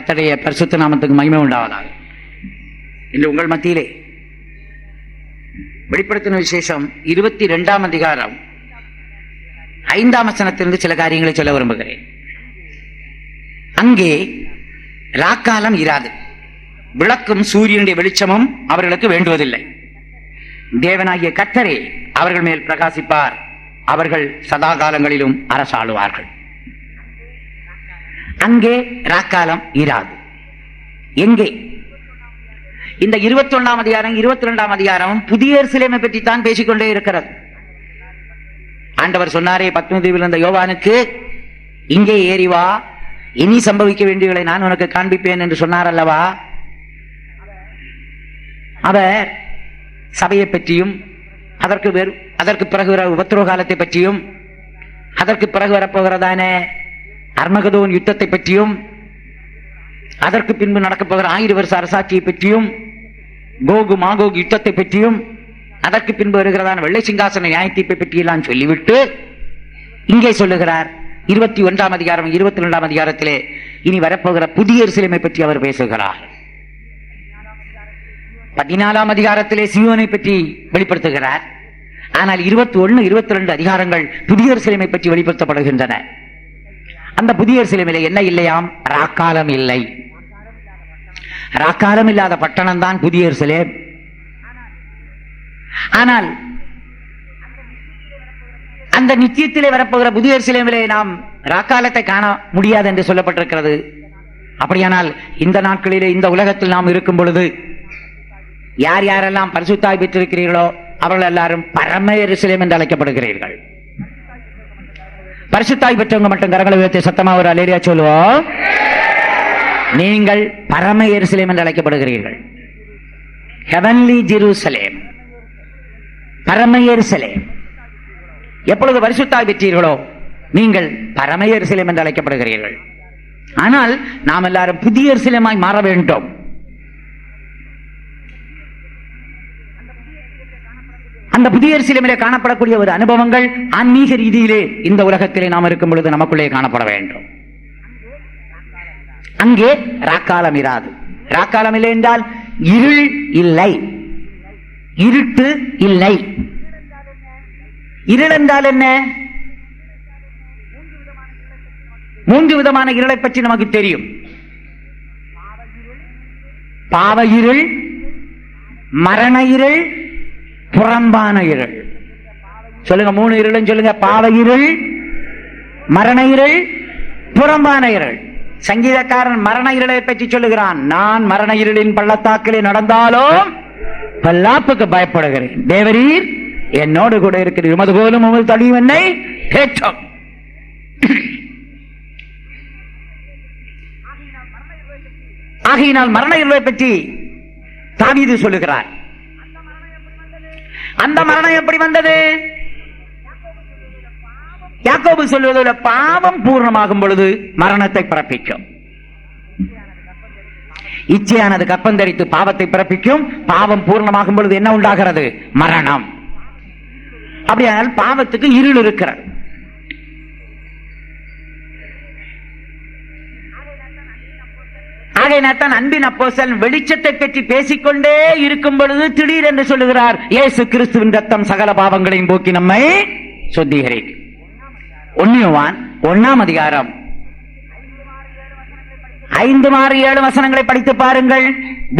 கத்தடைய பரிசுத்த நாமத்துக்கு மகிமை உண்டாவதாக. இன்று உங்கள் மத்தியிலே வெளிப்படுத்தின விசேஷம் இருபத்தி ரெண்டாம் அதிகாரம் ஐந்தாம் வசனத்திலிருந்து சில காரியங்களை சொல்ல விரும்புகிறேன். அங்கே ராக்காலம் இராது. விளக்கும் சூரியனுடைய வெளிச்சமும் அவர்களுக்கு வேண்டுவதில்லை. தேவனாகிய கத்தரே அவர்கள் மேல் பிரகாசிப்பார். அவர்கள் சதா காலங்களிலும் அரசாளுவார்கள். அங்கே ராக்காலம் இராது எங்கே? இந்த இருபத்தி ஒன்றாம் அதிகாரம் இருபத்தி ரெண்டாம் அதிகாரம் புதிய சிலைமை பற்றி தான் பேசிக்கொண்டே இருக்கிறது. ஆண்டவர் சொன்னாரே பத்மதீவில் இருந்த யோவானுக்கு இங்கே ஏறி வா இனி சம்பவிக்க வேண்டியவர்களை நான் உனக்கு காண்பிப்பேன் என்று சொன்னார் அல்லவா? அவர் சபையை பற்றியும் அதற்கு அதற்கு பிறகு வர உபத்திரவ காலத்தை பற்றியும் அதற்கு பிறகு வரப்போகிறதான அர்மகதோன் யுத்தத்தை பற்றியும் அதற்கு பின்பு நடக்கப் போகிற ஆயிரம் வருஷ அரசாட்சியை பற்றியும் கோகு மாகோகு யுத்தத்தை பற்றியும் அதற்கு பின்பு வருகிறதான வெள்ளை சிங்காசன நியாயத்தீர்ப்பை பற்றியெல்லாம் சொல்லிவிட்டு இங்கே சொல்லுகிறார் இருபத்தி ஒன்றாம் அதிகாரம் இருபத்தி ரெண்டாம் அதிகாரத்திலே இனி வரப்போகிற புதிய சிலைமை பற்றி அவர் பேசுகிறார். பதினாலாம் அதிகாரத்திலே சியோனை பற்றி வெளிப்படுத்துகிறார். ஆனால் இருபத்தி ஒன்னு இருபத்தி ரெண்டு அதிகாரங்கள் புதிய சிலைமை பற்றி வெளிப்படுத்தப்படுகின்றன. அந்த புதிய சிலைமையில என்ன இல்லையாம்? ராக்காலம் இல்லை. ராக்காலம் இல்லாத பட்டணம் தான் புதிய சிலே ஆனால் அந்த நிச்சயத்திலே வரப்போகிற புதிய சிலைமிலே நாம் ராக்காலத்தை காண முடியாது என்று சொல்லப்பட்டிருக்கிறது. அப்படியானால் இந்த நாட்களிலே இந்த உலகத்தில் நாம் இருக்கும் பொழுது யார் யாரெல்லாம் பரிசுத்தாய் பெற்றிருக்கிறீர்களோ அவர்கள் எல்லாரும் பரம எருசலேம் என்று அழைக்கப்படுகிறீர்கள். பரிசுத்தாய் பெற்றவங்க மட்டும் கரங்களை உயர்த்தி சத்தமா ஒரு அலேரியா சொல்லுவோம். நீங்கள் பரம எருசலேம் என்று அழைக்கப்படுகிறீர்கள். ஹெவன்லி ஜெருசலேம் பரம எருசலேம். எப்பொழுது பரிசுத்தாய் பெற்றீர்களோ நீங்கள் பரம எருசலேம் என்று அழைக்கப்படுகிறீர்கள். ஆனால் நாம் எல்லாரும் புதிய எருசலேமாய் மாற வேண்டும். அந்த புதிய சிலமிலே காணப்படக்கூடிய ஒரு அனுபவங்கள் ஆன்மீக ரீதியிலே இந்த உலகத்திலே நாம் இருக்கும் பொழுது நமக்குள்ளே காணப்பட வேண்டும். அங்கே ராக்காலம் இராது. ராக்காலம் இல்லை என்றால் இருள் இல்லை. இருட்டு இல்லை. இருள் என்றால் என்ன? மூன்று விதமான இருளை பற்றி நமக்கு தெரியும். பாவ இருள் மரண இருள் புறம்பான இருள். சொல்லுங்க மூணு இருளும் சொல்லுங்க. பாவ இருள் மரண இருள் புறம்பான இருள். சங்கீதக்காரன் மரண இருளை பற்றி சொல்லுகிறான். நான் மரண இருளின் பள்ளத்தாக்கிலே நடந்தாலும் பல்லாப்புக்கு பயப்படுகிறேன். தேவரீர் என்னோடு கூட இருக்கிறீர். உமது போலும் உமது தழியும் என்னை ஆகையினால் மரண இருளை பற்றி தாவீது சொல்லுகிறார். அந்த மரணம் எப்படி வந்தது? யாக்கோபு சொல்வதில் பாவம் பூர்ணமாகும் பொழுது மரணத்தை பிறப்பிக்கும். இச்சையானது கப்பந்தரித்து பாவத்தை பிறப்பிக்கும். பாவம் பூர்ணமாகும் பொழுது என்ன உண்டாகிறது? மரணம். அப்படியானால் பாவத்துக்கு இருள் இருக்கிறது. ஆகையினால்தான் அன்பின் அப்போசல் வெளிச்சத்தை பற்றி பேசிக்கொண்டே இருக்கும் பொழுது திடீர் என்று சொல்லுகிறார் இயேசு கிறிஸ்துவின் ரத்தம் சகல பாவங்களையும் போக்கி நம்மை சுத்திகரிக்கும். ஒன்னியவான் ஒன்னாம் அதிகாரம். ஐந்து மாறு ஏழு வசனங்களை படித்து பாருங்கள்.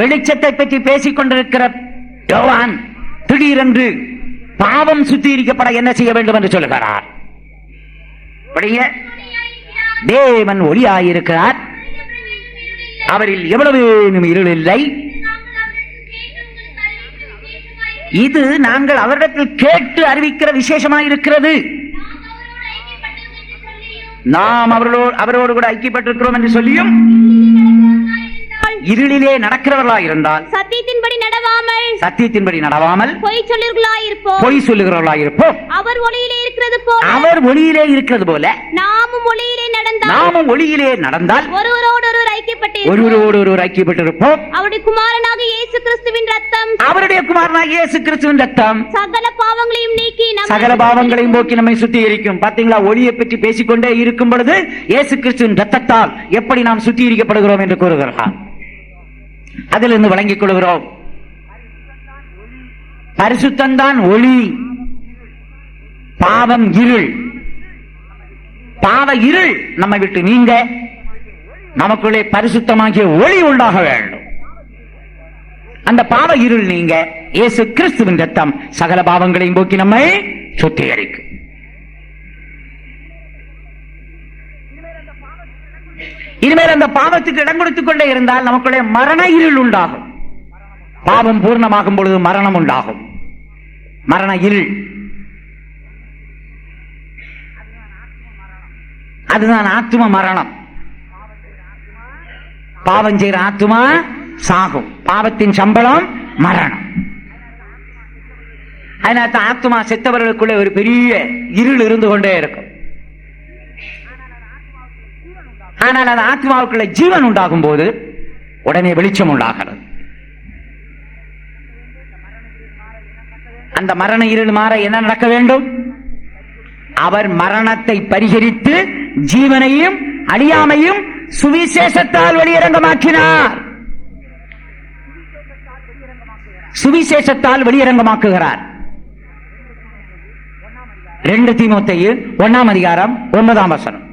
வெளிச்சத்தை பற்றி பேசிக் கொண்டிருக்கிற யோவான் திடீரென்று பாவம் சுத்திகரிக்கப்பட என்ன செய்ய வேண்டும் என்று சொல்லுகிறார். தேவன் ஒளியாயிருக்கிறார். அவரில் எவ்வளவு இருள் இல்லை? இது நாங்கள் அவரிடத்தில் கேட்டு அறிவிக்கிற விசேஷமாக இருக்கிறது. நாம் அவர்களோடு அவரோடு கூட ஐக்கியப்பட்டிருக்கிறோம் என்று சொல்லியும் இருளிலே நடக்கிறவர்களாக இருந்தால் சத்தியத்தின்படி நடவாமல் சத்தியத்தின்படி நடவாமல் பொய் சொல்லிர்களாயிருப்போம் பொய் சொல்லுகிறவர்களாக இருப்போம் அவர் ஒளியிலே இருக்கிறது போல அவர் ஒளியிலே இருக்கிறது போல நாமும் ஒளியிலே நடந்தால் நாமும் ஒளியிலே நடந்தால் ஒருவரோடு ஒருவர் ஐக்கியப்பட்டு ஒருவரோடு ஒருவர் ஐக்கியப்பட்டிருப்போம். அவருடைய குமாரனாக இயேசு கிறிஸ்துவின் ரத்தம் அவருடைய குமாரனாகிய இயேசு கிறிஸ்துவின் ரத்தம் சகல பாவங்களையும் நீக்கி சகல பாவங்களையும் போக்கி நம்மை சுத்திகரிக்கும். பாத்தீங்களா ஒளியை பற்றி பேசிக்கொண்டே இருக்கும் பொழுது இயேசு கிறிஸ்துவின் ரத்தத்தால் எப்படி நாம் சுத்திகரிக்கப்படுகிறோம் என்று கூறுகிறார். அதிலிருந்து வழங்கிக் கொள்கிறோம். பரிசுத்தந்தான் ஒளி. பாவம் இருள். பாவ இருள் நம்மை விட்டு நீங்க நமக்குள்ளே பரிசுத்தமாகிய ஒளி உண்டாக வேண்டும். அந்த பாவ இருள் நீங்க இயேசு கிறிஸ்துவின் ரத்தம் சகல பாவங்களையும் போக்கி நம்மை சுத்திகரிக்கும். இனிமேல் அந்த பாவத்துக்கு இடம் கொடுத்துக் கொண்டே இருந்தால் நமக்குள்ளே மரண இருள் உண்டாகும். பாவம் பூர்ணமாகும் பொழுது மரணம் உண்டாகும். மரண இருள். அதுதான் ஆத்தும மரணம். பாவம் செய்கிற ஆத்துமா சாகும். பாவத்தின் சம்பளம் மரணம். அதனால ஆத்துமா செத்தவர்களுக்குள்ள ஒரு பெரிய இருள் இருந்து கொண்டே இருக்கும். ஆனால் அந்த ஆத்மாவுக்குள்ள ஜீவன் உண்டாகும் போது உடனே வெளிச்சம் உண்டாகிறது. அந்த மரண இருள் மாற என்ன நடக்க வேண்டும்? அவர் மரணத்தை பரிகரித்து ஜீவனையும் அழியாமையும் சுவிசேஷத்தால் வெளியரங்கமாக்கினார். சுவிசேஷத்தால் வெளியரங்கமாக்குகிறார். ரெண்டு தீமோத்தேயு ஒன்னாம் அதிகாரம் ஒன்பதாம் வசனம்.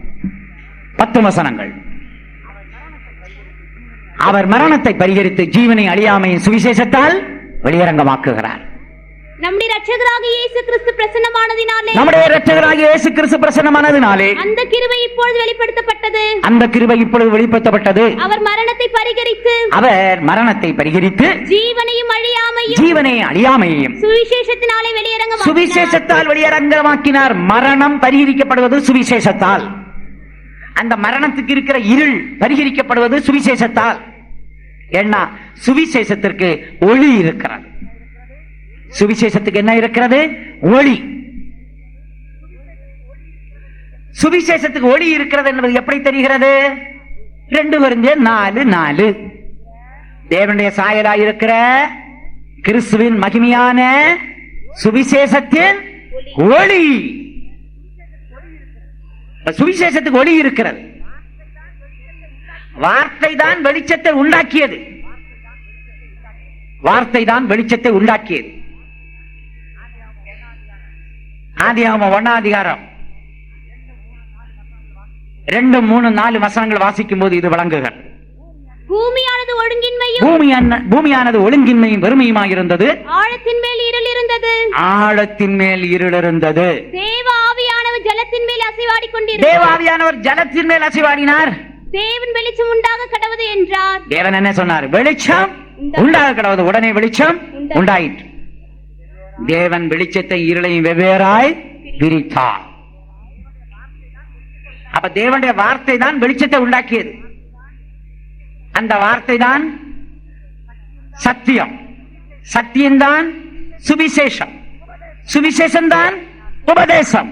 பத்து வசனங்கள். அவர் மரணத்தை பரிகரித்து ஜீவனை அழியாமையின் சுவிசேஷத்தால் வெளியரங்கமாக்குகிறார். நம்முடைய ரட்சகராக இயேசு கிறிஸ்து பிரசன்னமானதினாலே. நம்முடைய இரட்சகராகிய இயேசு கிறிஸ்து பிரசன்னமானதினாலே. அந்த கிருபை இப்பொழுது வெளிப்படுத்தப்பட்டது. அந்த கிருபை இப்பொழுது வெளிப்படுத்தப்பட்டது. அவர் மரணத்தை பரிகரித்து. அவர் மரணத்தை பரிகரித்து ஜீவனையும் அழியாமையும். ஜீவனை அழியாமையையும். சுவிசேஷத்தினாலே வெளியரங்க சுவிசேஷத்தால் வெளியரங்கமாக்கினார். மரணம் பரிகரிக்கப்படுவது சுவிசேஷத்தால். அந்த மரணத்துக்கு இருக்கிற இருள் பரிகரிக்கப்படுவது சுவிசேஷத்தால். ஏன்னா சுவிசேஷத்திற்கு ஒளி இருக்கிறது. சுவிசேஷத்துக்கு என்ன இருக்கிறது? ஒளி. சுவிசேஷத்துக்கு ஒளி இருக்கிறது என்பது எப்படி தெரிகிறது? ரெண்டு வருங்க நாலு நாலு. தேவனுடைய சாயலாய் இருக்கிற கிறிஸ்துவின் மகிமையான சுவிசேஷத்தின் ஒளி. சுவிசேஷத்துக்கு ஒளி இருக்கிறது. வார்த்தை தான் வெளிச்சத்தை உண்டாக்கியது. வார்த்தை தான் வெளிச்சத்தை உண்டாக்கியது. ஆதியாகம ஒன்னாதிகாரம். ரெண்டு மூணு நாலு வசனங்கள் வாசிக்கும் போது இது வழங்குகிறது பூமியானது ஒழுங்கின்மையும் பூமியான பூமியானது ஒழுங்கின்மையும் வெறுமையுமாய் இருந்தது ஆழத்தின் மேல் இருள் இருந்தது. ஆழத்தின் மேல் இருள் இருந்தது. தேவ ஜலத்தின் மேல் அசைவாடி கொண்டிருந்தார். தேவாவியானவர் ஜலத்தின் மேல் அசைவாடினார். தேவன் வெளிச்சம் உண்டாக கடவுது என்றார். தேவன் என்ன சொன்னார்? வெளிச்சம் உண்டாக. கிடவது உடனே வெளிச்சம் உண்டாயிற்று. தேவன் வெளிச்சத்தை இருளையும் வெவ்வேறாய் பிரித்தார் அப்ப தேவனுடைய வார்த்தை தான் வெளிச்சத்தை உண்டாக்கியது. அந்த வார்த்தை தான் சத்தியம். சத்தியம்தான் சுவிசேஷம். சுவிசேஷம் தான் உபதேசம்.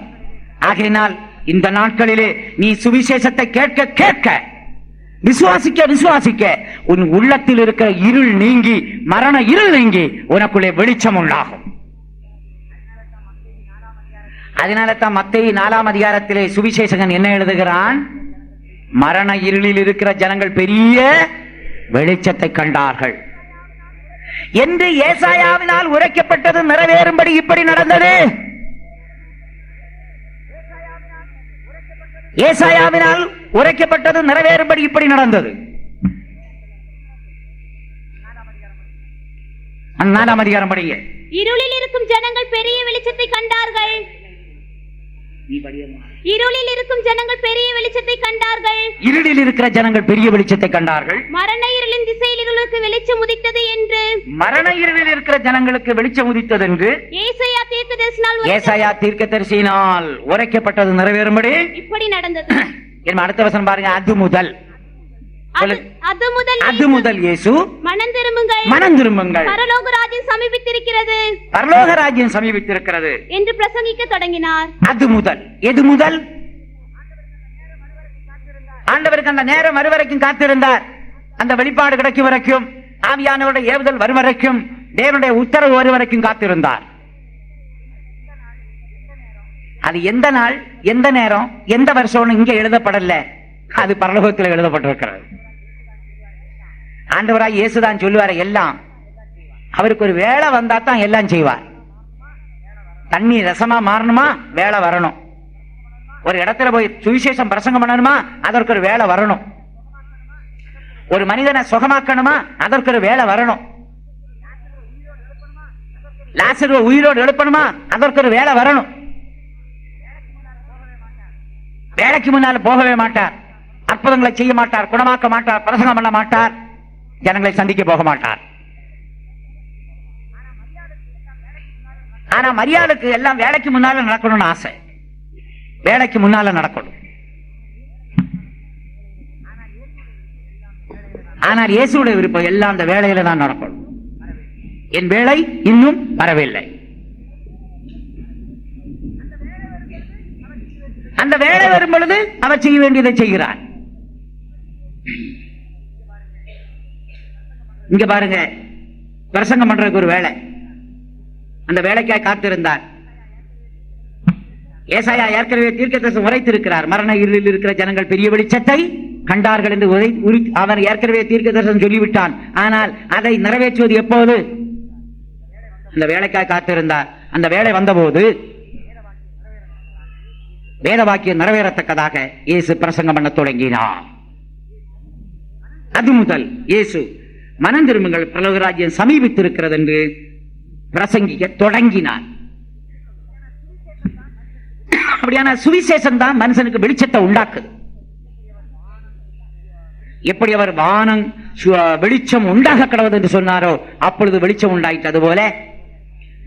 ஆகையினால் இந்த நாட்களிலே நீ சுவிசேஷத்தை கேட்க கேட்க விசுவாசிக்க விசுவாசிக்க உன் உள்ளத்தில் இருக்கிற இருள் நீங்கி மரண இருள் நீங்கி உனக்குள்ளே வெளிச்சம் உண்டாகும். அதனால தான் மத்திய நாலாம் அதிகாரத்திலே சுவிசேஷகன் என்ன எழுதுகிறான்? மரண இருளில் இருக்கிற ஜனங்கள் பெரிய வெளிச்சத்தை கண்டார்கள். என்று ஏசாயாவினால் உரைக்கப்பட்டது நிறைவேறும்படி இப்படி நடந்தது. ஏசாயாவினால் உரைக்கப்பட்டது நிறைவேறும்படி இப்படி நடந்தது. நாலாம் அதிகாரம் படிங்க இருளில் இருக்கும் ஜனங்கள் பெரிய வெளிச்சத்தை கண்டார்கள். இருளில் இருக்கும் ஜனங்கள் பெரிய வெளிச்சத்தை கண்டார்கள். இருளில் இருக்கிற ஜனங்கள் பெரிய வெளிச்சத்தை கண்டார்கள். மரண இருளின் திசையில் இருளுக்கு வெளிச்சம் உதித்தது என்று. மரண இருளில் இருக்கிற ஜனங்களுக்கு வெளிச்சம் உதித்தது என்று ஏசாயா தீர்க்கதரிசனால் ஏசாயா தீர்க்கதரிசியினால் உரைக்கப்பட்டது நிறைவேறும்படி. இப்படி நடந்தது. என்ன அடுத்த வசனம் பாருங்க அது முதல். அது முதல் இயேசு மனம் திரும்புங்கள். மனம் திரும்புங்கள். பரலோக ராஜ்யம் சமீபித்திருக்கிறது. பரலோக ராஜ்யம் சமீபித்திருக்கிறது. என்று பிரசங்கிக்க தொடங்கினார். அது முதல். எது முதல்? ஆண்டவருக்கு அந்த நேரம் வரும் வரைக்கும் காத்திருந்தார். அந்த வெளிப்பாடு கிடைக்கும் வரைக்கும் ஆவியானவருடைய ஏவுதல் வரும் வரைக்கும் தேவனுடைய உத்தரவு வரும் வரைக்கும் காத்திருந்தார். அது எந்த நாள் எந்த நேரம் எந்த வருஷம் இங்க எழுதப்படல. அது பரலோகத்தில் எழுதப்பட்டிருக்கிறது. ஆண்டவராய் இயேசுதான் சொல்லுவார் எல்லாம். அவருக்கு ஒரு வேலை வந்தா தான் எல்லாம் செய்வார். தண்ணி ரசமா மாறணுமா? வேலை வரணும். ஒரு இடத்துல போய் சுவிசேஷம் பிரசங்கம் பண்ணணுமா? அதற்கு ஒரு வேலை வரணும். ஒரு மனிதனை சுகமாக்கணுமா? அதற்கு ஒரு வேலை வரணும். லாசருவ உயிரோடு எழுப்பணுமா? அதற்கு ஒரு வேலை வரணும். வேலைக்கு முன்னால போகவே மாட்டார். அற்புதங்களை செய்ய மாட்டார் குணமாக்க மாட்டார் பிரசங்கம் பண்ண மாட்டார். ஜனங்களை சந்திக்க போக மாட்டார். ஆனா மரியாதைக்கு எல்லாம் வேலைக்கு முன்னால நடக்கணும்னு ஆசை. வேலைக்கு முன்னால நடக்கணும். ஆனால் இயேசுடைய விருப்பம் எல்லாம் அந்த வேலையில தான் நடக்கணும். என் வேலை இன்னும் வரவில்லை. அந்த வேலை வரும் பொழுது அவர் செய்ய வேண்டியதை செய்கிறார். இங்க பாருங்க. பிரசங்கம் பண்றதுக்கு ஒரு வேலை. அந்த வேலைக்காய் காத்திருந்தார். ஏசாயா ஏற்கனவே தீர்க்கதரிசனம் உரைத்திருக்கிறார். மரண இருளில் இருக்கிற ஜனங்கள் பெரிய வெளிச்சத்தை கண்டார்கள் என்று உரை உரி- அவன் ஏற்கனவே தீர்க்கதரிசனம் சொல்லிவிட்டான். ஆனால் அதை நிறைவேற்றுவது எப்போது? அந்த வேலைக்காய் காத்திருந்தார். அந்த வேலை வந்தபோது வேத வாக்கியம் நிறைவேறத்தக்கதாக இயேசு பிரசங்கம் பண்ண தொடங்கினார். அது முதல். இயேசு மனம் திரும்புங்கள் பரலோகராஜ்யம் சமீபித்திருக்கிறது என்று பிரசங்கிக்க தொடங்கினார். அப்படியான சுவிசேஷம் தான் மனுஷனுக்கு வெளிச்சத்தை உண்டாக்குது. எப்படி அவர் வானம் சு- வெளிச்சம் உண்டாக கடவுது என்று சொன்னாரோ அப்பொழுது வெளிச்சம் உண்டாயிட்டது போல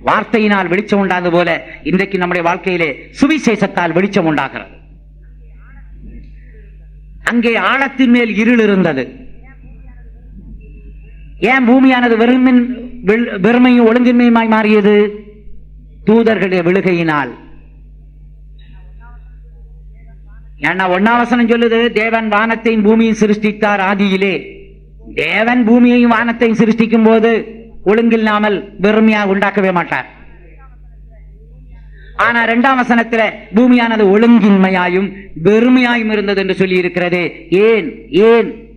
வார்த்தையினால் வெளிச்சம் உண்டாது போல இன்றைக்கு நம்முடைய வாழ்க்கையிலே சுவிசேஷத்தால் வெளிச்சம் உண்டாகிறது. அங்கே ஆழத்தின் மேல் இருள் இருந்தது. ஏன் பூமியானது வெறுமின் வெள்- வெறுமையும் ஒழுங்கின்மையுமாய் மாறியது? தூதர்களுடைய விழுகையினால். ஏன்னா ஒன்னாவசனம் சொல்லுது தேவன் வானத்தையும் பூமியும் சிருஷ்டித்தார் ஆதியிலே. தேவன் பூமியையும் வானத்தையும் சிருஷ்டிக்கும் போது ஒழுங்கில்லாமல் வெறுமையாக உண்டாக்கவே மாட்டார். ஆனா இரண்டாம் வசனத்துல பூமியானது ஒழுங்கின்மையாயும் வெறுமையாயும் இருந்தது என்று சொல்லி இருக்கிறது ஏன்? ஏன்?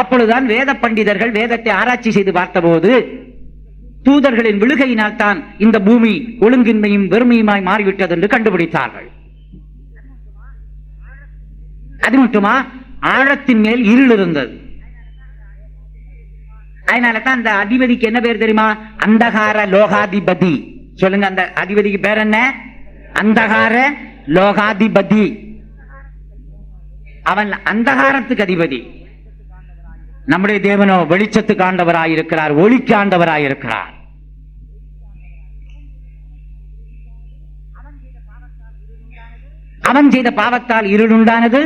அப்பொழுதுதான் வேத பண்டிதர்கள் வேதத்தை ஆராய்ச்சி செய்து பார்த்தபோது தூதர்களின் விழுகையினால் தான் இந்த பூமி ஒழுங்கின்மையும் வெறுமையுமாய் மாறிவிட்டது என்று கண்டுபிடித்தார்கள். அது மட்டுமா? ஆழத்தின் மேல் இருள் இருந்தது. அதனால தான் அந்த அதிபதிக்கு என்ன பேர் தெரியுமா? அந்தகார லோகாதிபதி. சொல்லுங்க அந்த அதிபதிக்கு பேர் என்ன? அந்தகார லோகாதிபதி. அவன் அந்தகாரத்துக்கு அதிபதி. நம்முடைய தேவனோ வெளிச்சத்துக்கு ஆண்டவராயிருக்கிறார் ஒளிக்கு ஆண்டவராயிருக்கிறார் அவன் செய்த பாவத்தால் இருளுண்டானது?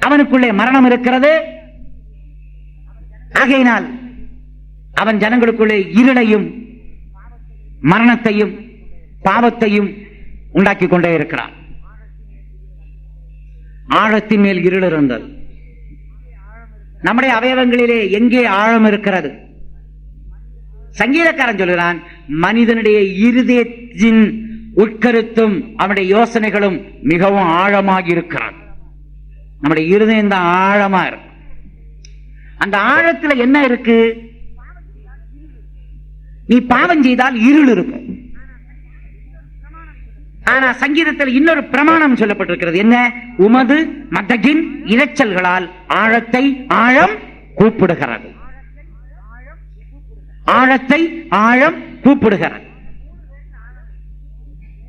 அவனுக்குள்ளே மரணம் இருக்கிறது? ஆகையினால் அவன் ஜனங்களுக்குள்ளே இருளையும் மரணத்தையும் பாவத்தையும் உண்டாக்கி கொண்டே இருக்கிறான். ஆழத்தின் மேல் இருள் இருந்தது. நம்முடைய அவயவங்களிலே எங்கே ஆழம் இருக்கிறது? சங்கீதக்காரன் சொல்கிறான் மனிதனுடைய இருதயத்தின் உட்கருத்தும் அவனுடைய யோசனைகளும் மிகவும் ஆழமாக இருக்கிறது. நம்முடைய இருதயம் தான் ஆழமா இருக்கு. அந்த ஆழத்துல என்ன இருக்கு? நீ பாவம் செய்தால் இருள் இருக்கும். ஆனா சங்கீதத்தில் இன்னொரு பிரமாணம் சொல்லப்பட்டிருக்கிறது. என்ன? உமது மதகின் இரைச்சல்களால் ஆழத்தை ஆழம் கூப்பிடுகிறது. ஆழத்தை ஆழம் கூப்பிடுகிறது.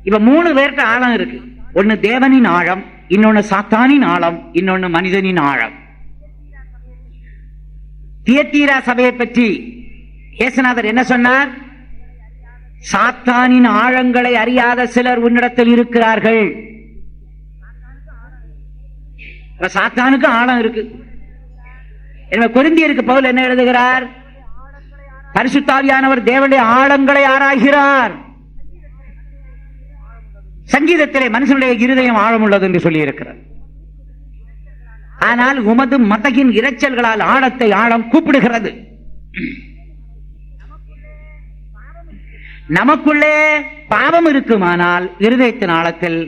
இப்ப மூணு பேர்கிட்ட ஆழம் இருக்கு. ஒன்னு தேவனின் ஆழம் இன்னொன்னு சாத்தானின் ஆழம் இன்னொன்னு மனிதனின் ஆழம். தியத்தீரா சபையை பற்றி இயேசுநாதர் என்ன சொன்னார்? சாத்தானின் ஆழங்களை அறியாத சிலர் உன்னிடத்தில் இருக்கிறார்கள். சாத்தானுக்கு ஆழம் இருக்கு. எனவே குருந்தியருக்கு பவுல் என்ன எழுதுகிறார்? பரிசுத்தாவியானவர் தேவனுடைய ஆழங்களை ஆராய்கிறார். சங்கீதத்திலே மனுஷனுடைய இருதயம் ஆழம் உள்ளது என்று சொல்லியிருக்கிறார். ஆனால் உமது மதகின் இரைச்சல்களால் ஆழத்தை ஆழம் கூப்பிடுகிறது. நமக்குள்ளே பாவம் இருக்குமானால் இருதயத்தின் ஆழத்தில்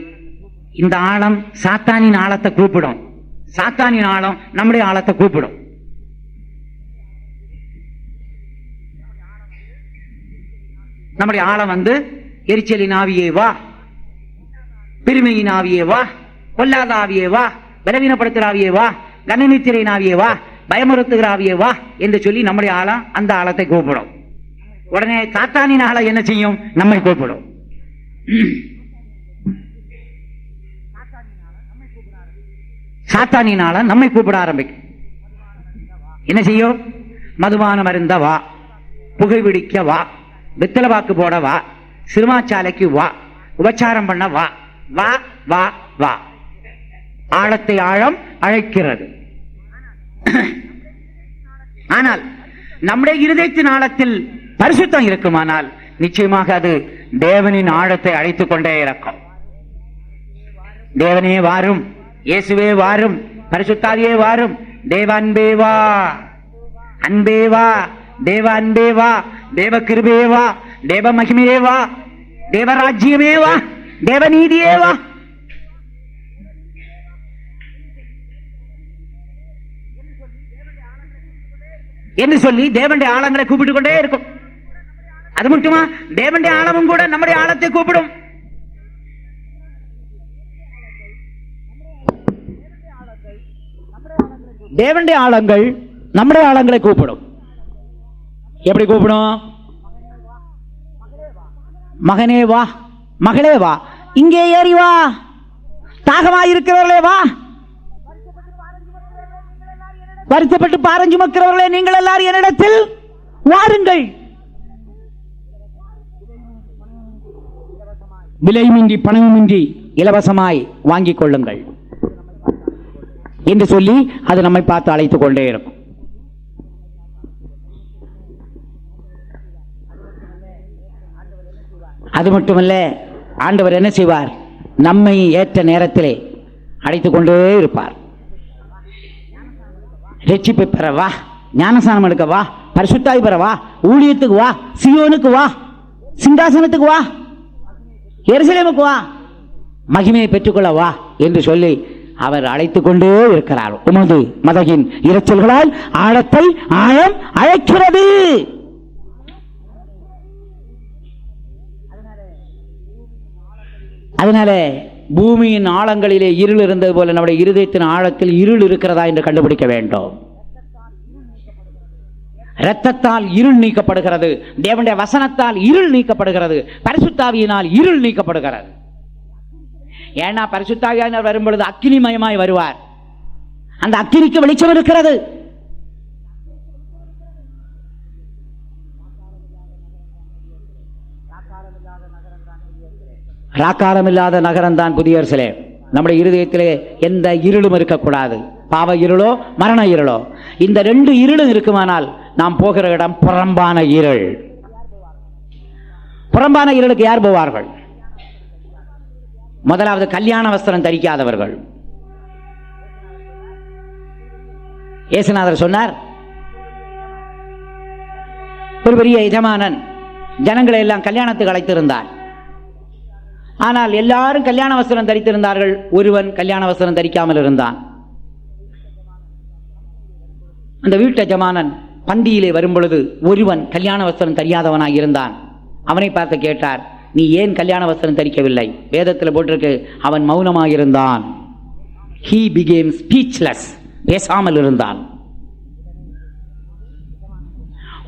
இந்த ஆழம் சாத்தானின் ஆழத்தை கூப்பிடும். சாத்தானின் ஆழம் நம்முடைய ஆழத்தை கூப்பிடும். நம்முடைய ஆழம் வந்து எரிச்சலின் ஆவியே வா பெருமையின் ஆவியே வா கொல்லாத ஆவியே வா பலவீனப்படுத்துகிற ஆவியே வா கணநித்திரையின் ஆவியே வா பயமுறுத்துகிற ஆவியே வா என்று சொல்லி நம்முடைய ஆழம் அந்த ஆழத்தை கூப்பிடும். உடனே சாத்தானின் என்ன செய்யும்? நம்மை கூப்பிடும். சாத்தானினால நம்மை கூப்பிட ஆரம்பிக்கும். என்ன செய்யும்? மதுபானம் அருந்த வா. புகைபிடிக்க வா. வித்தல வாக்கு போட வா. சிறுமாச்சாலைக்கு வா. உபச்சாரம் பண்ண வா. வா வா வா. ஆழத்தை ஆழம் அழைக்கிறது. ஆனால் நம்முடைய இருதயத்தின் ஆழத்தில் பரிசுத்தம் இருக்குமானால் நிச்சயமாக அது தேவனின் ஆழத்தை அழைத்துக் கொண்டே இருக்கும். தேவனே வாரும் இயேசுவே வாரும் பரிசுத்தாவியே வாரும். தேவ அன்பே வா அன்பே வா தேவ அன்பே வா தேவ கிருபே வா தேவ மகிமையே வா தேவராஜ்யமே வா தேவநீதியே வா. என்று சொல்லி தேவனுடைய ஆழங்களை கூப்பிட்டு கொண்டே இருக்கும். அது மட்டுமா தேவனுடைய ஆழமும் கூட நம்முடைய ஆழத்தை கூப்பிடும். தேவனுடைய ஆழங்கள் நம்முடைய ஆழங்களை கூப்பிடும். எப்படி கூப்பிடும்? மகனே வா மகளே வா இங்கே ஏறி வா. தாகமா இருக்கிறவர்களே வா. வருத்தப்பட்டு பாரஞ்சு மக்கிறவர்களே நீங்கள் எல்லாரும் என்னிடத்தில் வாருங்கள். விலையுமின்றி பணமுமின்றி இலவசமாய் வாங்கிக் கொள்ளுங்கள். என்று சொல்லி அது நம்மை பார்த்து அழைத்துக் கொண்டே இருக்கும். அது மட்டுமல்ல ஆண்டவர் என்ன செய்வார்? நம்மை ஏற்ற நேரத்திலே அழைத்துக் கொண்டே இருப்பார். ரட்சிப்பை பெற வா ஞானஸ்நானம் எடுக்க வா பரிசுத்தாய் பெற வா ஊழியத்துக்கு வா சியோனுக்கு வா சிங்காசனத்துக்கு வா எருசலேமுக்கு வா. மகிமையை பெற்றுக்கொள்ள வா என்று சொல்லி அவர் அழைத்து கொண்டே இருக்கிறார். உமது மதகின் இரைச்சல்களால் ஆழத்தை ஆழம் அழைக்கிறது. அதனால பூமியின் ஆழங்களிலே இருள் இருந்தது போல நம்முடைய இருதயத்தின் ஆழத்தில் இருள் இருக்கிறதா என்று கண்டுபிடிக்க வேண்டும். இரத்தத்தால் இருள் நீக்கப்படுகிறது. தேவனுடைய வசனத்தால் இருள் நீக்கப்படுகிறது. பரிசுத்தாவியினால் இருள் நீக்கப்படுகிறது. ஏன்னா பரிசுத்தாவியானவர் வரும்பொழுது அக்கினிமயமாய் வருவார். அந்த அக்கினிக்கு வெளிச்சம் இருக்கிறது. ராக்காரம் இல்லாத நகரம் தான் புதிய நம்முடைய இருதயத்திலே எந்த இருளும் இருக்கக்கூடாது. பாவ இருளோ மரண இருளோ. இந்த ரெண்டு இருளும் இருக்குமானால் நாம் போகிற இடம் புறம்பான இருள். புறம்பான இருளுக்கு யார் போவார்கள்? முதலாவது கல்யாண வஸ்திரம் தரிக்காதவர்கள். இயேசுநாதர் சொன்னார் ஒரு பெரிய எஜமானன் ஜனங்களை எல்லாம் கல்யாணத்துக்கு அழைத்திருந்தார். ஆனால் எல்லாரும் கல்யாண வஸ்திரம் தரித்திருந்தார்கள் ஒருவன் கல்யாண வஸ்திரம் தரிக்காமல் இருந்தான். அந்த வீட்டு எஜமானன் பந்தியிலே வரும்பொழுது ஒருவன் கல்யாண வஸ்திரம் தெரியாதவனாக இருந்தான். அவனை பார்த்து கேட்டார் நீ ஏன் கல்யாண வஸ்திரம் தரிக்கவில்லை? வேதத்தில் போட்டிருக்கு அவன் மௌனமாக இருந்தான் ஹீ பிகேம் ஸ்பீச்லெஸ் பேசாமல் இருந்தான்.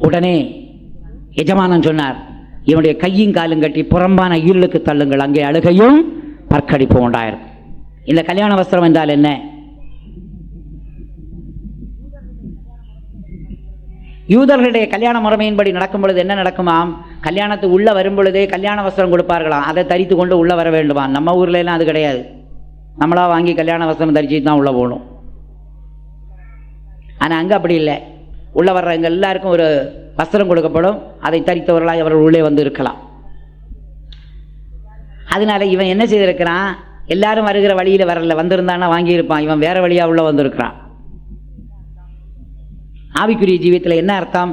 உடனே எஜமானன் சொன்னார் இவனுடைய கையும் காலும் கட்டி புறம்பான இருளுக்கு தள்ளுங்கள் அங்கே அழுகையும் பற்கடிப்பு உண்டாயிருக்கும் இந்த கல்யாண வஸ்திரம் என்றால் என்ன? யூதர்களுடைய கல்யாண முறைமையின்படி நடக்கும் பொழுது என்ன நடக்குமாம்? கல்யாணத்துக்கு உள்ளே வரும் பொழுதே கல்யாண வஸ்திரம் கொடுப்பார்களாம். அதை தரித்து கொண்டு உள்ளே வர வேண்டுமா நம்ம ஊர்லலாம் எல்லாம் அது கிடையாது. நம்மளாக வாங்கி கல்யாண வஸ்திரம் தரிச்சு தான் உள்ளே போகணும். ஆனால் அங்கே அப்படி இல்லை. உள்ளே வர்றவங்க எல்லாருக்கும் ஒரு வஸ்திரம் கொடுக்கப்படும். அதை தரித்தவர்களாக அவர்கள் உள்ளே வந்து இருக்கலாம். அதனால இவன் என்ன செய்திருக்கிறான்? எல்லாரும் வருகிற வழியில் வரல வந்திருந்தான்னா வாங்கியிருப்பான். இவன் வேறு வழியாக உள்ளே வந்திருக்கிறான். ஆவிக்குரிய ஜீவியத்தில் என்ன அர்த்தம்?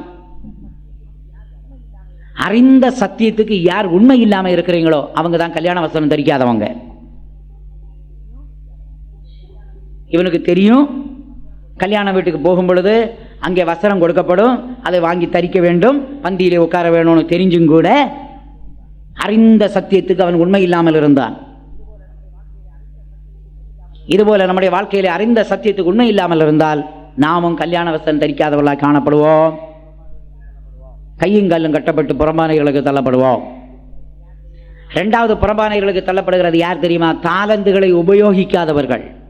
அறிந்த சத்தியத்துக்கு யார் உண்மை இல்லாமல் இருக்கிறீங்களோ அவங்க தான் கல்யாண வசனம் தரிக்காதவங்க. இவனுக்கு தெரியும் கல்யாண வீட்டுக்கு போகும் பொழுது அங்கே வசனம் கொடுக்கப்படும் அதை வாங்கி தரிக்க வேண்டும் பந்தியிலே உட்கார வேணும்னு தெரிஞ்சும் கூட அறிந்த சத்தியத்துக்கு அவன் உண்மை இல்லாமல் இருந்தான். இதுபோல நம்முடைய வாழ்க்கையில் அறிந்த சத்தியத்துக்கு உண்மை இல்லாமல் இருந்தால் நாமும் கல்யாண வசன் தரிக்காதவர்களாக காணப்படுவோம். கையும் காலும் கட்டப்பட்டு புறம்பானைகளுக்கு தள்ளப்படுவோம். இரண்டாவது புறம்பானைகளுக்கு தள்ளப்படுகிறது யார் தெரியுமா? தாளந்துகளை உபயோகிக்காதவர்கள்.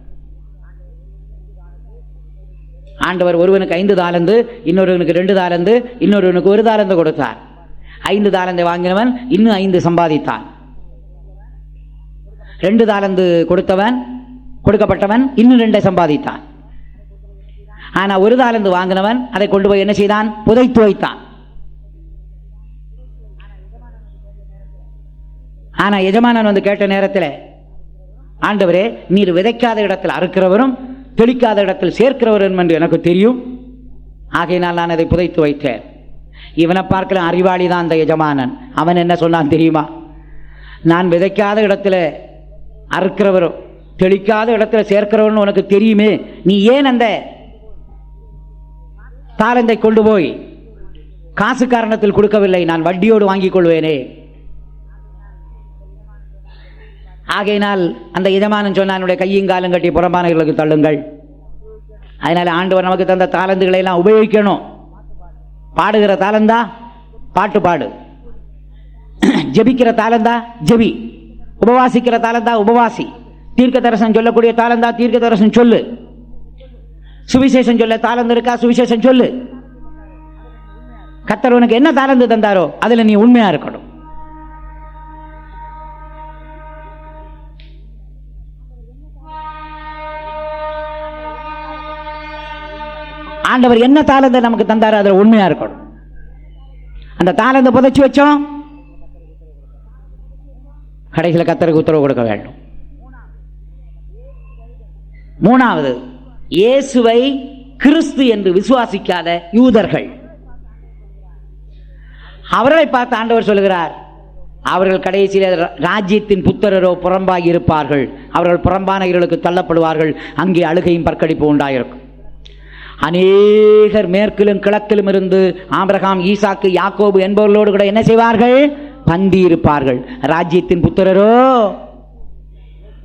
ஆண்டவர் ஒருவனுக்கு ஐந்து தாளந்து இன்னொருவனுக்கு ரெண்டு தாளந்து இன்னொருவனுக்கு ஒரு தாளந்து கொடுத்தார். ஐந்து தாளந்தை வாங்கினவன் இன்னும் ஐந்து சம்பாதித்தான். ரெண்டு தாளந்து கொடுத்தவன் கொடுக்கப்பட்டவன் இன்னும் ரெண்டை சம்பாதித்தான். ஆனா ஒரு தாளந்து வாங்கினவன் அதை கொண்டு போய் என்ன செய்தான்? புதைத்து வைத்தான். ஆனா எஜமானன் வந்து கேட்ட நேரத்தில் ஆண்டவரே நீர் விதைக்காத இடத்தில் அறுக்கிறவரும் தெளிக்காத இடத்தில் சேர்க்கிறவரும் என்று எனக்கு தெரியும். ஆகையினால் நான் அதை புதைத்து வைத்தேன். இவனை பார்க்கிற அறிவாளி தான் அந்த எஜமானன். அவன் என்ன சொன்னான் தெரியுமா? நான் விதைக்காத இடத்துல அறுக்கிறவரும் தெளிக்காத இடத்துல சேர்க்கிறவன் உனக்கு தெரியுமே. நீ ஏன் அந்த தாளந்தை கொண்டு போய் காசு காரணத்தில் கொடுக்கவில்லை. நான் வட்டியோடு வாங்கிக் கொள்வேனே ஆகையினால் அந்த எஜமானன் சொன்ன என்னுடைய கையும் காலும் கட்டி புறம்பானைகளுக்கு தள்ளுங்கள். அதனால ஆண்டவர் நமக்கு தந்த தாளந்துகளை எல்லாம் உபயோகிக்கணும். பாடுகிற தாளந்தா பாட்டு பாடு. ஜெபிக்கிற தாளந்தா ஜெபி. உபவாசிக்கிற தாளந்தா உபவாசி. தீர்க்க தரிசனம் சொல்லக்கூடிய தாளந்தா தீர்க்க தரிசனம் சொல்லு. சுவிசேஷம் சொல்ல தாளந்து இருக்கா? சுவிசேஷம் சொல்லு. கத்தர் உனக்கு என்ன தாளந்து தந்தாரோ அதுல நீ உண்மையா இருக்கணும். ஆண்டவர் என்ன தாளந்தை நமக்கு தந்தாரோ அதுல உண்மையா இருக்கணும். அந்த தாளந்து புதைச்சு வச்சோம். கடைசியில் கத்தருக்கு உத்தரவு கொடுக்க வேண்டும். மூணாவது. இயேசுவை கிறிஸ்து என்று விசுவாசிக்காத யூதர்கள். அவர்களை பார்த்து ஆண்டவர் சொல்கிறார் அவர்கள் கடைசியில் ராஜ்யத்தின் புத்திரரோ புறம்பாகி இருப்பார்கள். அவர்கள் புறம்பான இருளுக்கு தள்ளப்படுவார்கள். அங்கே அழுகையும் பற்கடிப்பு உண்டாயிருக்கும். அநேகர் மேற்கிலும் கிழக்கிலும் இருந்து ஆபிரகாம் ஈசாக்கு யாக்கோபு என்பவர்களோடு கூட என்ன செய்வார்கள்? பந்தி இருப்பார்கள். ராஜ்யத்தின் புத்திரரோ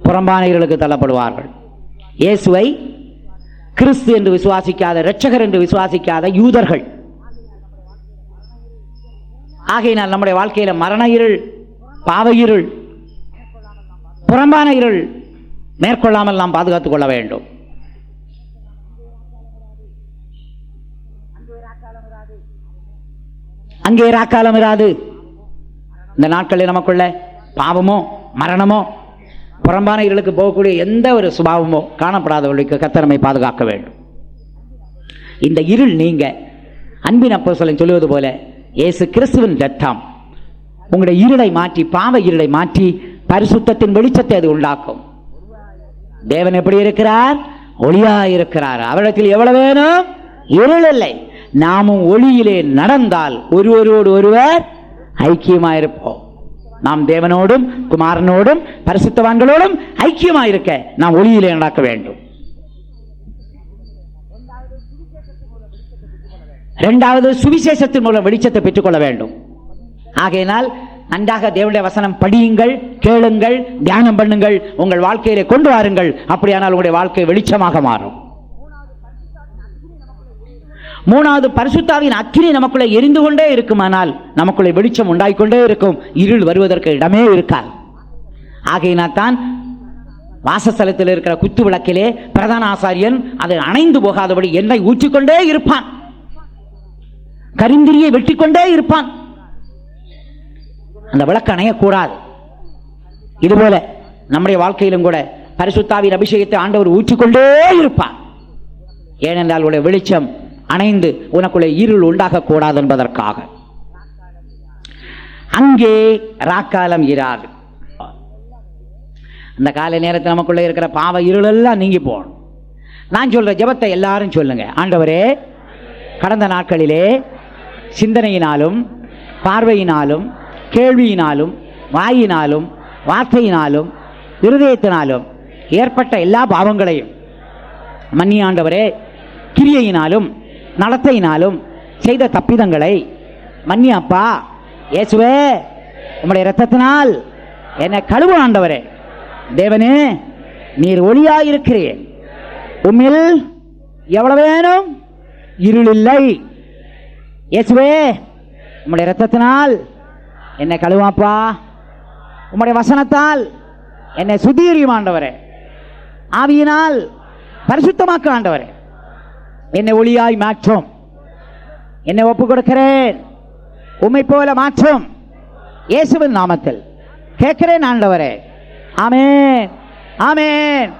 புறம்பானவர்களுக்கு தள்ளப்படுவார்கள். இயேசுவை கிறிஸ்து என்று விசுவாசிக்காத இரட்சகர் என்று விசுவாசிக்காத யூதர்கள். ஆகையினால் நம்முடைய வாழ்க்கையில மரண இருள் பாவ இருள் புறம்பான இருள் மேற்கொள்ளாமல் நாம் பாதுகாத்துக் கொள்ள வேண்டும். அங்கே ராக்காலம் இராது. இந்த நாட்களில் நமக்குள்ள பாவமோ மரணமோ புறம்பான இருளுக்கு போகக்கூடிய எந்த ஒரு சுபாவமோ காணப்படாதவர்களுக்கு கத்தனமை பாதுகாக்க வேண்டும். இந்த இருள் நீங்க. அன்பின் அப்போஸ்தலன் சொல்லுவது போல இயேசு கிறிஸ்துவின் ரத்தம் உங்களுடைய இருளை மாற்றி பாவ இருளை மாற்றி பரிசுத்தத்தின் வெளிச்சத்தை அது உண்டாக்கும். தேவன் எப்படி இருக்கிறார்? ஒளியா இருக்கிறார். அவரிடத்தில் எவ்வளவு வேணும்? இருள் இல்லை. நாமும் ஒளியிலே நடந்தால் ஒருவரோடு ஒருவர் ஐக்கியமாயிருப்போம். நாம் தேவனோடும் குமாரனோடும் பரிசுத்தவான்களோடும் ஐக்கியமாயிருக்க நாம் ஒளியிலே நடக்க வேண்டும். இரண்டாவது சுவிசேஷத்தின் மூலம் வெளிச்சத்தை பெற்றுக்கொள்ள வேண்டும். ஆகையினால் நன்றாக தேவனுடைய வசனம் படியுங்கள் கேளுங்கள் தியானம் பண்ணுங்கள் உங்கள் வாழ்க்கையிலே கொண்டு வாருங்கள். அப்படியானால் உங்களுடைய வாழ்க்கை வெளிச்சமாக மாறும். மூணாவது பரிசுத்தாவின் அக்கினி நமக்குள்ளே எரிந்து கொண்டே இருக்குமானால் நமக்குள்ளே வெளிச்சம் உண்டாகிக்கொண்டே இருக்கும். இருள் வருவதற்கு இடமே இருக்காது. ஆகையினால் தான் வாசஸ்தலத்தில் இருக்கிற குத்து விளக்கிலே பிரதான ஆசாரியன் அது அணைந்து போகாதபடி எண்ணெய் ஊற்றிக்கொண்டே இருப்பான். கரிந்திரியை வெட்டிக்கொண்டே இருப்பான். அந்த விளக்கு அணையக்கூடாது. இதுபோல நம்முடைய வாழ்க்கையிலும் கூட பரிசுத்தாவின் அபிஷேகத்தை ஆண்டவர் ஊற்றிக்கொண்டே இருப்பார். ஏனென்றால் உடைய வெளிச்சம் அணைந்து உனக்குள்ளே இருள் உண்டாகக்கூடாது என்பதற்காக. அங்கே ராக்காலம் இராது. அந்த காலை நேரத்தில் நமக்குள்ள இருக்கிற பாவ இருளெல்லாம் நீங்கி போகணும். நான் சொல்ற ஜெபத்தை எல்லாரும் சொல்லுங்க. ஆண்டவரே கடந்த நாட்களிலே சிந்தனையினாலும் பார்வையினாலும் கேள்வியினாலும் வாயினாலும் வார்த்தையினாலும் இருதயத்தினாலும் ஏற்பட்ட எல்லா பாவங்களையும் மன்னி ஆண்டவரே கிரியையினாலும் நடத்தையினாலும் செய்த தப்பிதங்களை மன்னி ஏசுவே இயேசுவே உம்முடைய இரத்தத்தினால் என்னை கழுவு ஆண்டவரே தேவனே நீர் ஒளியாயிருக்கிறேன் உம்மில் எவ்வளவு வேணும்? இருளில்லை இயேசுவே உம்முடைய இரத்தத்தினால் என்னை கழுவாப்பா. உம்முடைய வசனத்தால் என்னை சுதீரியும் ஆண்டவரே. ஆவியினால் பரிசுத்தமாக்க ஆண்டவரே. என்னை ஒளியாய் மாற்றும். என்னை ஒப்பு கொடுக்கிறேன் உண்மை போல மாற்றும். இயேசுவின் நாமத்தில். கேட்கிறேன் ஆண்டவரே. ஆமேன். ஆமேன்.